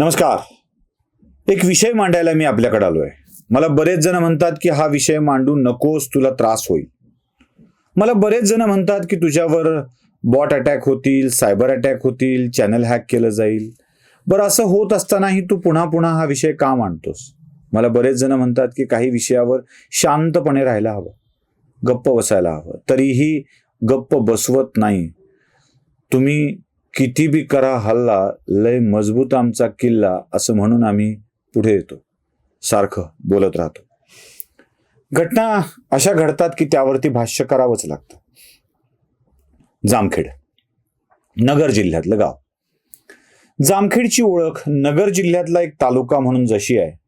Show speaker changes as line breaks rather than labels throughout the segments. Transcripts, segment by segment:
नमस्कार. एक विषय मांडायला मी आपल्याकडे आहे मला बरेच जण म्हणतात की हा विषय मांडू नकोस तुला त्रास होईल. मला बरेच जण म्हणतात की तुझ्यावर बॉट अटॅक होतील सायबर अटॅक होतील चॅनल हॅक केलं जाईल. बरं असं होत असतानाही तू पुन्हा पुन्हा हा विषय का मांडतोस? मला बरेच जण म्हणतात की काही विषयावर शांतपणे राहायला हवं. गप्प बसायला हवं. तरीही गप्प बसवत नाही. तुम्ही किती बी करा हल्ला लय मजबूत आमचा किल्ला असं म्हणून आम्ही पुढे येतो. सारखं बोलत राहतो. घटना अशा घडतात की त्यावरती भाष्य करावंच लागतं. जामखेड. नगर जिल्ह्यातलं गाव. जामखेडची ओळख नगर जिल्ह्यातला एक तालुका म्हणून जशी आहे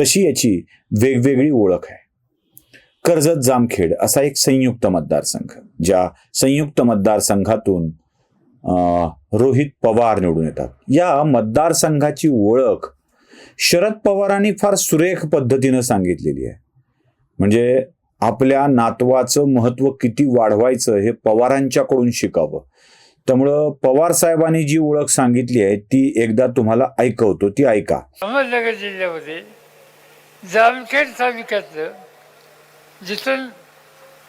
तशी याची वेगवेगळी ओळख आहे. कर्जत जामखेड असा एक संयुक्त मतदारसंघ ज्या संयुक्त मतदारसंघातून रोहित पवार निवडून येतात. या मतदारसंघाची ओळख शरद पवारांनी फार सुरेख पद्धतीनं सांगितलेली आहे. म्हणजे आपल्या नातवाचं महत्त्व किती वाढवायचं हे पवारांच्याकडून शिकावं. त्यामुळं पवार साहेबांनी जी ओळख सांगितली आहे ती एकदा तुम्हाला ऐकवतो ती ऐका.
अहमदनगर जिल्ह्यामध्ये जामखेड तालुक्यातलं जिथून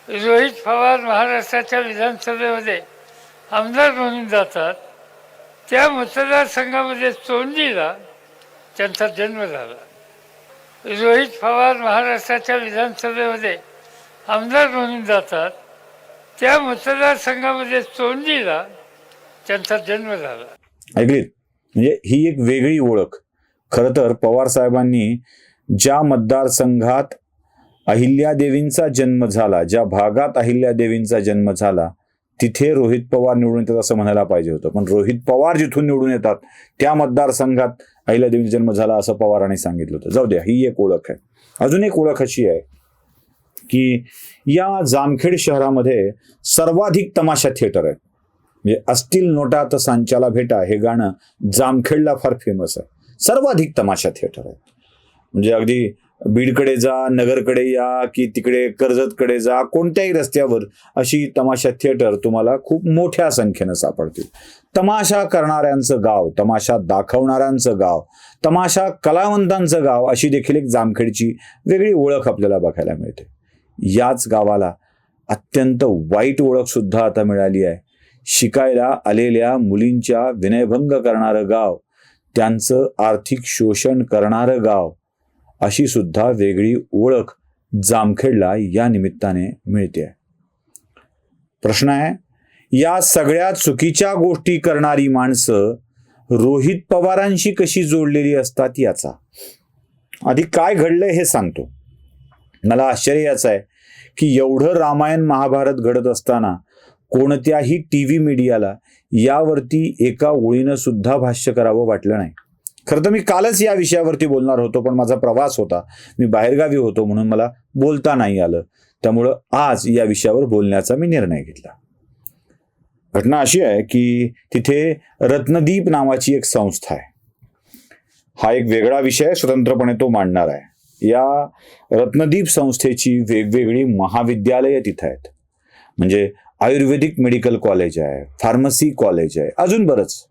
रोहित पवार महाराष्ट्राच्या विधानसभेमध्ये आमदार म्हणून जातात. त्या मतदारसंघामध्ये तोंडलीला त्यांचा जन्म झाला. रोहित पवार महाराष्ट्राच्या विधानसभेमध्ये आमदार म्हणून जातात. त्या मतदारसंघामध्ये तोंडलीला त्यांचा जन्म झाला.
ऐकली? म्हणजे ही एक वेगळी ओळख. खरं तर पवार साहेबांनी ज्या मतदारसंघात अहिल्यादेवींचा जन्म झाला ज्या भागात अहिल्यादेवींचा जन्म झाला तिथे रोहित पवार निवडून येतात असं म्हणायला पाहिजे होतं. पण रोहित पवार जिथून निवडून येतात त्या मतदारसंघात अहिल्यादेवींचा जन्म झाला असं पवारांनी सांगितलं होतं. जाऊ द्या ही एक ओळख आहे. अजून एक ओळख अशी आहे की या जामखेड शहरामध्ये सर्वाधिक तमाशा थिएटर आहे. म्हणजे असतील नोटा तर सांच्याला भेटा हे गाणं जामखेडला फार फेमस आहे. सर्वाधिक तमाशा थिएटर आहे. म्हणजे अगदी बीडकडे जा नगरकडे या की तिकडे कर्जतकडे जा कोणत्याही रस्त्यावर अशी तमाशा थिएटर तुम्हाला खूप मोठ्या संख्येनं सापडतील. तमाशा करणाऱ्यांचं गाव तमाशा दाखवणाऱ्यांचं गाव तमाशा कलावंतांचं गाव अशी देखील एक जामखेडची वेगळी ओळख आपल्याला बघायला मिळते. याच गावाला अत्यंत वाईट ओळख सुद्धा आता मिळाली आहे. शिकायला आलेल्या मुलींच्या विनयभंग करणारं गाव त्यांचं आर्थिक शोषण करणारं गाव अशी सुद्धा वेगळी ओळख जामखेडला या निमित्ताने मिळते. प्रश्न आहे या सगळ्या चुकीच्या गोष्टी करणारी माणसं रोहित पवारांशी कशी जोडलेली असतात याचा? आधी काय घडलंय हे सांगतो. मला आश्चर्य याचं आहे की एवढं रामायण महाभारत घडत असताना कोणत्याही टी व्ही मीडियाला यावरती एका ओळीनं सुद्धा भाष्य करावं वाटलं नाही. खरं तर मी कालच या विषयावरती बोलणार होतो पण माझा प्रवास होता. मी बाहेरगावी होतो म्हणून मला बोलता नाही आलं. त्यामुळं आज या विषयावर बोलण्याचा मी निर्णय घेतला. घटना अशी आहे की तिथे रत्नदीप नावाची एक संस्था आहे. हा एक वेगळा विषय स्वतंत्रपणे तो मांडणार आहे. या रत्नदीप संस्थेची वेगवेगळी महाविद्यालयं तिथं आहेत. म्हणजे आयुर्वेदिक मेडिकल कॉलेज आहे फार्मसी कॉलेज आहे अजून बरंच.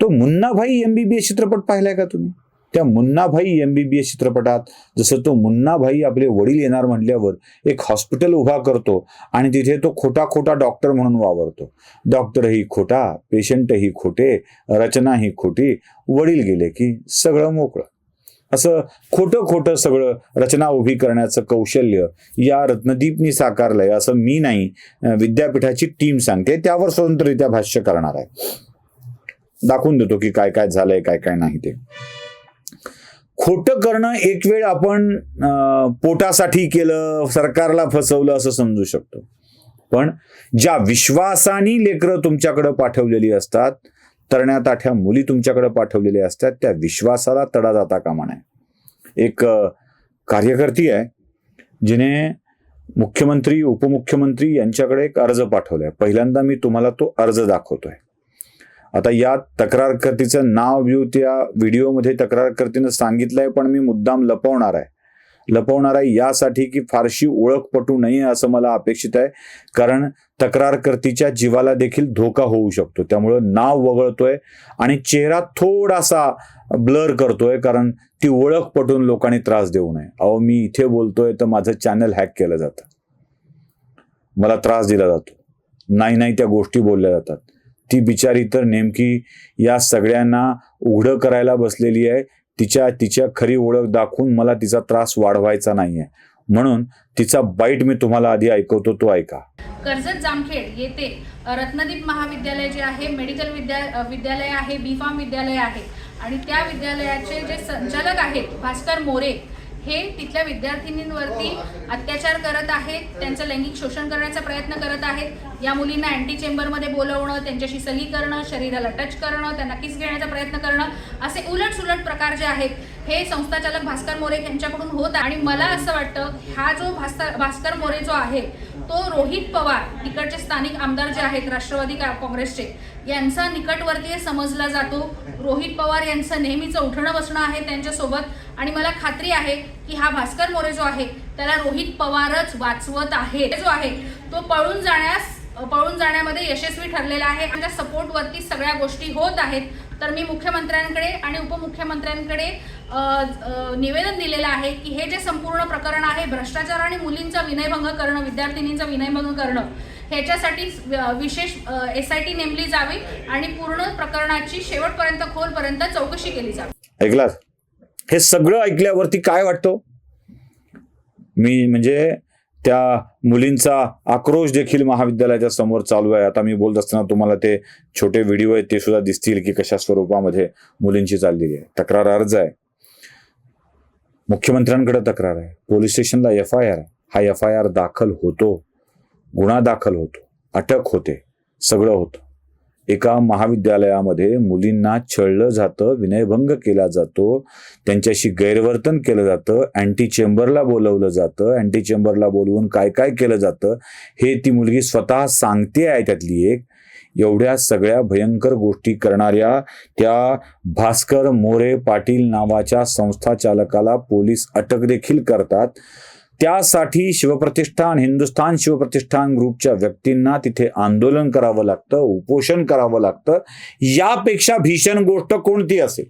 तो मुन्नाभाई एमबीबीएस चित्रपट पाहिलाय का तुम्ही? त्या मुन्नाभाई एमबीबीएस चित्रपटात जसं तो मुन्नाभाई आपले वडील येणार म्हटल्यावर एक हॉस्पिटल उभा करतो आणि तिथे तो खोटा खोटा डॉक्टर म्हणून वावरतो. डॉक्टरही खोटा पेशंटही खोटे रचनाही खोटी वडील गेले की सगळं मोकळं. असं खोटं खोटं सगळं रचना उभी करण्याचं कौशल्य या रत्नदीपनी साकारलंय असं मी नाही विद्यापीठाची टीम सांगते त्यावर स्वतंत्ररित्या भाष्य करणार आहे. दाखवून देतो की काय काय झालंय काय काय नाही ते. खोटं करणं एक वेळ आपण पोटासाठी केलं सरकारला फसवलं असं समजू शकतो. पण ज्या विश्वासाने लेकरं तुमच्याकडे पाठवलेली असतात तरण्या ताठ्या मुली तुमच्याकडे पाठवलेल्या असतात त्या विश्वासाला तडा जाता कामा नये. एक कार्यकर्ती आहे जिने मुख्यमंत्री उपमुख्यमंत्री यांच्याकडे एक अर्ज पाठवलाय. पहिल्यांदा मी तुम्हाला तो अर्ज दाखवतोय. आता या तक्रारकर्तीचं नाव बिव त्या व्हिडिओमध्ये तक्रारकर्तीनं सांगितलंय पण मी मुद्दाम लपवणार आहे. लपवणार आहे यासाठी की फारशी ओळख पटू नये असं मला अपेक्षित आहे कारण तक्रारकर्तीच्या जीवाला देखील धोका होऊ शकतो. त्यामुळं नाव वगळतोय आणि चेहरा थोडासा ब्लर करतोय कारण ती ओळख पटून लोकांनी त्रास देऊ नये. अहो मी इथे बोलतोय तर माझं चॅनल हॅक केलं जातं. मला त्रास दिला जातो. नाही नाही त्या गोष्टी बोलल्या जातात. ती बिचारी तर नेमकी या सगळ्यांना उघडं करायला बसलेली आहे. तिच्या तिच्या खरी ओळख दाखवून मला तिचा त्रास वाढवायचा नाहीये. म्हणून तिचा बाईट मी तुम्हाला आधी ऐकवतो तो ऐका.
कर्जत जामखेड येथे रत्नदीप महाविद्यालय जे आहे मेडिकल विद्या विद्यालय आहे बी फार्म विद्यालय आहे. आणि त्या विद्यालयाचे जे संचालक आहेत भास्कर मोरे हे तिथल्या विद्यार्थिनींवरती अत्याचार करत आहेत त्यांचं लैंगिक शोषण करण्याचा प्रयत्न करत आहेत. या मुलींना अँटी चेंबरमध्ये बोलवणं त्यांच्याशी सही करणं शरीराला टच करणं त्यांना किस घेण्याचा प्रयत्न करणं असे उलट सुलट प्रकार जे आहेत हे संस्थाचालक भास्कर मोरे यांच्याकडून होत. आणि मला असं वाटतं हा जो भास्कर भास्कर मोरे जो आहे तो रोहित पवार तिकडचे स्थानिक आमदार जे आहेत राष्ट्रवादी का- काँग्रेसचे यांचा निकटवर्तीय समजला जातो. रोहित पवार यांचं नेहमीचं उठणं बसणं आहे त्यांच्यासोबत. आणि मला खात्री आहे की हा भास्कर मोरे जो आहे त्याला रोहित पवारच वाचवत आहे. जो आहे तो पळून जाण्यास पळून जाण्यामध्ये यशस्वी ठरलेला आहे. त्या सपोर्टवरती सगळ्या गोष्टी होत आहेत. तर मी मुख्यमंत्र्यांकडे आणि उपमुख्यमंत्र्यांकडे निवेदन दिलेलं आहे की हे जे संपूर्ण प्रकरण आहे भ्रष्टाचार आणि मुलींचा विनयभंग करणं विद्यार्थिनींचा विनयभंग करणं ह्याच्यासाठी विशेष एस आय टी नेमली जावी आणि पूर्ण प्रकरणाची शेवटपर्यंत खोलपर्यंत चौकशी केली जावी.
ऐकलास? हे सगळं ऐकल्यावरती काय वाटतं? मी म्हणजे त्या मुलींचा आक्रोश देखील महाविद्यालयाच्या समोर चालू आहे. आता मी बोलत असताना तुम्हाला ते छोटे व्हिडिओ आहेत ते सुद्धा दिसतील की कशा स्वरूपामध्ये मुलींची चाललेली आहे. तक्रार अर्ज आहे. मुख्यमंत्र्यांकडे तक्रार आहे. पोलीस स्टेशनला एफ आय आर हा एफ आय आर दाखल होतो. गुन्हा दाखल होतो. अटक होते. सगळं होतं. एका महाविद्यालयामध्ये मुलींना छळलं जातं विनयभंग केला जातो त्यांच्याशी गैरवर्तन केलं जातं अँटी चेंबरला बोलवलं जातं अँटी चेंबरला बोलवून काय काय केलं जातं हे ती मुलगी स्वतः सांगते आहे त्यातली एक. एवढ्या सगळ्या भयंकर गोष्टी करणाऱ्या त्या भास्कर मोरे पाटील नावाच्या संस्था चालकाला पोलीस अटक देखील करतात. त्यासाठी शिवप्रतिष्ठान हिंदुस्थान शिवप्रतिष्ठान ग्रुपच्या व्यक्तींना तिथे आंदोलन करावं लागतं उपोषण करावं लागतं. यापेक्षा भीषण गोष्ट कोणती असेल?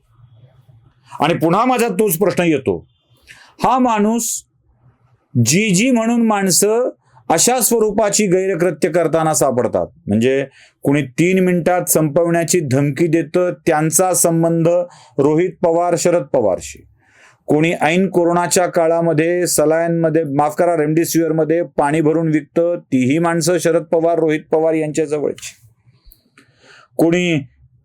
आणि पुन्हा माझा तोच प्रश्न येतो. हा माणूस जी जी म्हणून माणसं अशा स्वरूपाची गैरकृत्य करताना सापडतात. म्हणजे कुणी तीन मिनिटात संपवण्याची धमकी देतं त्यांचा संबंध रोहित पवार शरद पवारशी. कोणी ऐन कोरोनाच्या काळामध्ये सलायनमध्ये माफ करा रेमडेसिवीरमध्ये पाणी भरून विकतं तीही माणसं शरद पवार रोहित पवार यांच्या जवळची. कोणी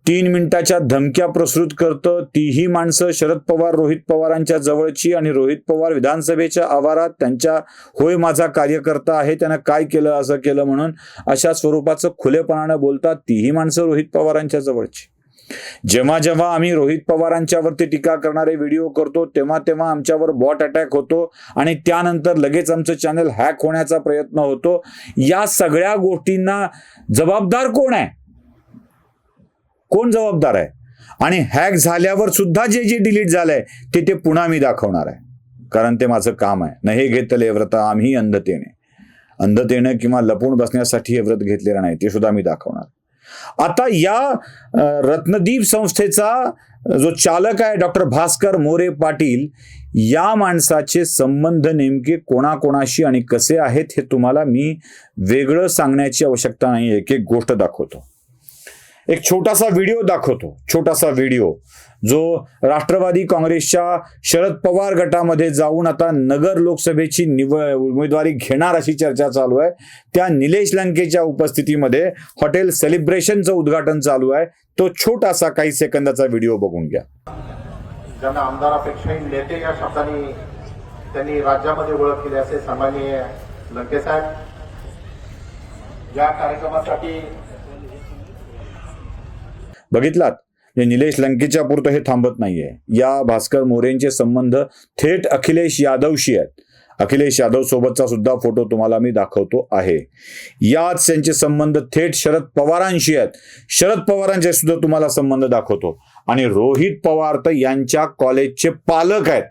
तीन मिनिटाच्या धमक्या प्रसृत करतं तीही माणसं शरद पवार रोहित पवारांच्या जवळची आणि रोहित पवार विधानसभेच्या आवारात त्यांच्या होय माझा कार्यकर्ता आहे त्यानं काय केलं असं केलं म्हणून अशा स्वरूपाचं खुलेपणानं बोलतात तीही माणसं रोहित पवारांच्या जवळची. जेव्हा जेव्हा आम्ही रोहित पवारांच्यावरती टीका करणारे व्हिडिओ करतो तेव्हा तेव्हा आमच्यावर बॉट अटॅक होतो आणि त्यानंतर लगेच आमचं चॅनल हॅक होण्याचा प्रयत्न होतो. या सगळ्या गोष्टींना जबाबदार कोण आहे? कोण जबाबदार आहे? आणि हॅक झाल्यावर सुद्धा जे जे डिलीट झालंय ते ते पुन्हा मी दाखवणार आहे. कारण ते माझं काम आहे. न हे घेतले व्रत आम्ही अंधतेने. अंधतेने किंवा लपून बसण्यासाठी हे व्रत घेतलेलं नाही ते सुद्धा मी दाखवणार. आता या रत्नदीप संस्थेचा जो चालक आहे डॉक्टर भास्कर मोरे पाटील या माणसाचे संबंध नेमके कोणाकोणाशी आणि कसे आहेत हे तुम्हाला मी वेगळं सांगण्याची आवश्यकता नाही एक एक गोष्ट दाखवतो. एक छोटासा व्हिडिओ दाखवतो. छोटासा व्हिडिओ जो राष्ट्रवादी काँग्रेसच्या शरद पवार गटामध्ये जाऊन आता नगर लोकसभेची निव उमेदवारी घेणार अशी चर्चा चालू आहे. त्या निलेश लंकेच्या उपस्थितीमध्ये हॉटेल सेलिब्रेशनचं उद्घाटन चालू आहे. तो छोटासा काही सेकंदाचा व्हिडिओ बघून घ्या.
ज्यांना आमदारापेक्षाही नेते या शब्दाने त्यांनी राज्यामध्ये ओळख केली असे सामान्य लंकेसाहेब. या कार्यक्रमासाठी
बघितलात? हे निलेश लंकेच्या पुरतं हे थांबत नाहीये. या भास्कर मोरेंचे संबंध थेट अखिलेश यादवशी आहेत. अखिलेश यादव सोबतचा सुद्धा फोटो तुम्हाला मी दाखवतो आहे. याच त्यांचे संबंध थेट शरद पवारांशी आहेत. शरद पवारांचे सुद्धा तुम्हाला संबंध दाखवतो. आणि रोहित पवार तर यांच्या कॉलेजचे पालक आहेत.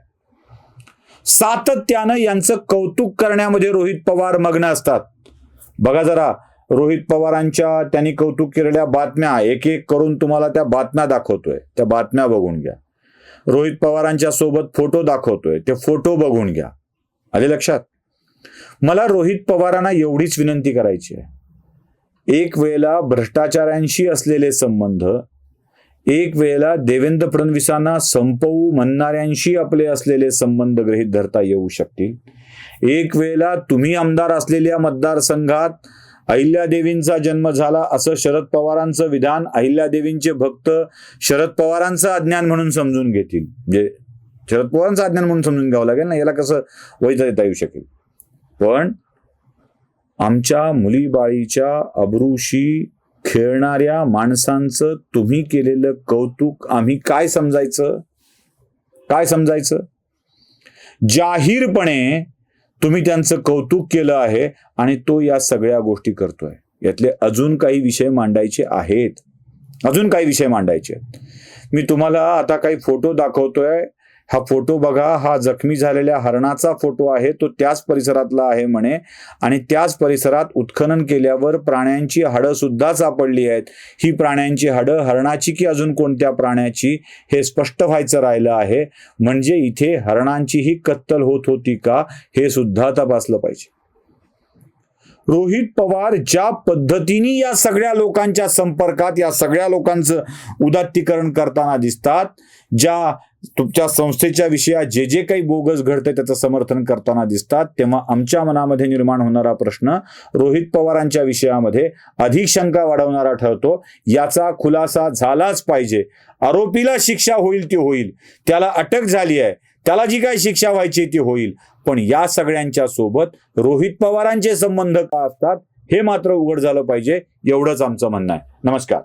सातत्यानं यांचं कौतुक करण्यामध्ये रोहित पवार मग्न असतात. बघा जरा रोहित पवारांच्या त्यांनी कौतुक केलेल्या बातम्या एक एक करून तुम्हाला त्या बातम्या दाखवतोय. त्या बातम्या बघून घ्या. रोहित पवारांच्या सोबत फोटो दाखवतोय. ते फोटो बघून घ्या. आले लक्षात? मला रोहित पवारांना एवढीच विनंती करायची आहे. एक वेळेला भ्रष्टाचारांशी असलेले संबंध एक वेळेला देवेंद्र फडणवीसांना संपवू म्हणणाऱ्यांशी आपले असलेले संबंध गृहीत धरता येऊ शकतील. एक वेळेला तुम्ही आमदार असलेल्या मतदारसंघात अहिल्यादेवींचा जन्म झाला असं शरद पवारांचं विधान अहिल्यादेवींचे भक्त शरद पवारांचं अज्ञान म्हणून समजून घेतील. म्हणजे शरद पवारांचं अज्ञान म्हणून समजून घ्यावं लागेल ना याला कसं वैध देता येऊ शकेल. पण आमच्या मुलीबाळीच्या अब्रूशी खेळणाऱ्या माणसांचं तुम्ही केलेलं कौतुक आम्ही काय समजायचं? काय समजायचं? जाहीरपणे तुम्ही त्यांचं कौतुक केलं आहे आणि तो या सगळ्या गोष्टी करतोय. यातले अजून काही विषय मांडायचे आहेत. अजून काही विषय मांडायचे आहेत. मी तुम्हाला आता काही फोटो दाखवतोय. हा फोटो बघा हा जखमी झालेल्या हरणाचा फोटो आहे तो त्याच परिसरातला आहे म्हणे. आणि त्याच परिसरात उत्खनन केल्यावर प्राण्यांची हाडं सुद्धा सापडली आहेत. ही प्राण्यांची हाडं हरणाची की अजून कोणत्या प्राण्याची हे स्पष्ट व्हायचं राहिलं आहे. म्हणजे इथे हरणांचीही कत्तल होत होती का हे सुद्धा तपासलं पाहिजे. रोहित पवार ज्या पद्धतीने या सगळ्या लोकांच्या संपर्कात या सगळ्या लोकांचं उदात्तीकरण करताना दिसतात ज्या तुमच्या संस्थेच्या विषयात जे जे काही बोगस घडते त्याचं समर्थन करताना दिसतात तेव्हा आमच्या मनामध्ये निर्माण होणारा प्रश्न रोहित पवारांच्या विषयामध्ये अधिक शंका वाढवणारा ठरतो. याचा खुलासा झालाच पाहिजे. आरोपीला शिक्षा होईल ती होईल. त्याला अटक झाली आहे. त्याला जी काय शिक्षा व्हायची ती होईल. पण या सगळ्यांच्या सोबत रोहित पवारांचे संबंध का असतात हे मात्र उघड झालं पाहिजे एवढंच आमचं म्हणणं आहे. नमस्कार.